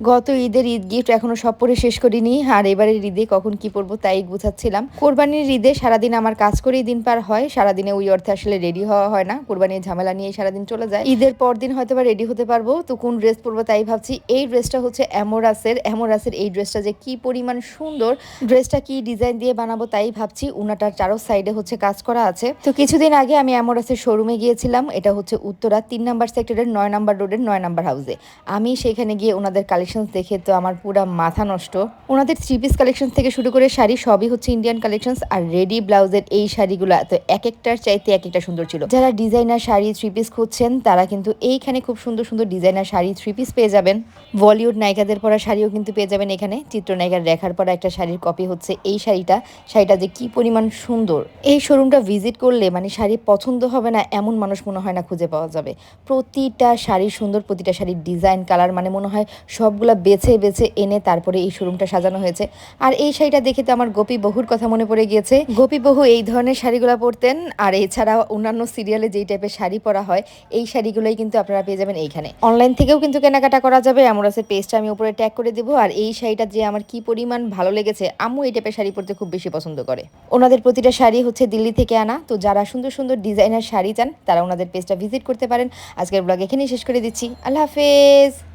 গত ঈদের ঈদ গিফট এখনও সব পরে শেষ করিনি, আর এবারের ঈদে কখন কি পরবো তাই গুছাচ্ছিলাম। কোরবানির ঈদে সারাদিন আমার কাজ করেই দিন পার হয়, সারাদিনে ওই অর্থে আসলে রেডি হওয়া হয় না। কোরবানির ঝামেলা নিয়ে সারাদিন চলে যায়। ঈদের পর দিন হয়তো বা রেডি হতে পারব, তো কোন ড্রেস পরবো তাই ভাবছি। এই ড্রেসটা হচ্ছে অ্যামোরাসের অ্যামোরাসের এই ড্রেসটা যে কি পরিমাণ সুন্দর ড্রেসটা কি ডিজাইন দিয়ে বানাবো তাই ভাবছি। উনাটার চারো সাইডে হচ্ছে কাজ করা আছে। তো কিছুদিন আগে আমি অ্যামোরাসের শোরুমে গিয়েছিলাম, এটা হচ্ছে উত্তরা, তিন নাম্বার সেক্টরের নয় নাম্বার রোডের নয় নাম্বার হাউসে আমি সেখানে গিয়ে ওনাদের কালেকশন দেখে তো আমার পুরা মাথা নষ্ট। ওনাদের থ্রি পিস কালেকশন থেকে শুরু করে শাড়ি সবই হচ্ছে ইন্ডিয়ান কালেকশনস আর রেডি ব্লাউজের এই শাড়িগুলো তো এক একটার চাইতে এক একটা সুন্দর ছিল। যারা ডিজাইনার শাড়ি থ্রি পিস খুঁজছেন, তারা কিন্তু এইখানে খুব সুন্দর সুন্দর ডিজাইনার শাড়ি থ্রি পিস পেয়ে যাবেন। বলিউড নায়িকাদের পরা শাড়িও কিন্তু পেয়ে যাবেন এখানে। চিত্রনায়িকার রেখার পরা একটা শাড়ির কপি হচ্ছে এই শাড়িটা। শাড়িটা যে কি পরিমাণ সুন্দর। এই শোরুমটা ভিজিট করলে মানে শাড়ি পছন্দ হবে না, এমন মানুষ মনে হয় না খুঁজে পাওয়া যাবে। প্রতিটা শাড়ি সুন্দর, প্রতিটা শাড়ির ডিজাইন কালার মানে মনে হয় সবগুলা বেছে বেছে এনে তারপরে এই শোরুমটা সাজানো হয়েছে। আর এই শাড়িটা দেখে তো আমার গোপী বহুর কথা মনে পড়ে গিয়েছে। গোপী বহু এই ধরনের শাড়িগুলো পরতেন, আর এছাড়া অন্যান্য সিরিয়ালে যেই টাইপের শাড়ি পরা হয়, এই শাড়িগুলোই কিন্তু আপনারা পেয়ে যাবেন এইখানে। অনলাইন থেকেও কিন্তু কেনাকাটা করা যাবে আমরাসের পেজটা আমি উপরে ট্যাগ করে দেবো, আর এই শাড়িটা যে আমার কি পরিমাণ ভালো লেগেছে, আম্মু এই টাইপের শাড়ি পরতে খুব বেশি পছন্দ করে। ওনাদের প্রতিটা শাড়ি হচ্ছে দিল্লি থেকে আনা, তো যারা সুন্দর সুন্দর ডিজাইনার শাড়ি চান, তারা ওনাদের পেজটা ভিজিট করতে পারেন। আজকের ব্লগ এখানেই শেষ করে দিচ্ছি। আল্লাহ হাফেজ!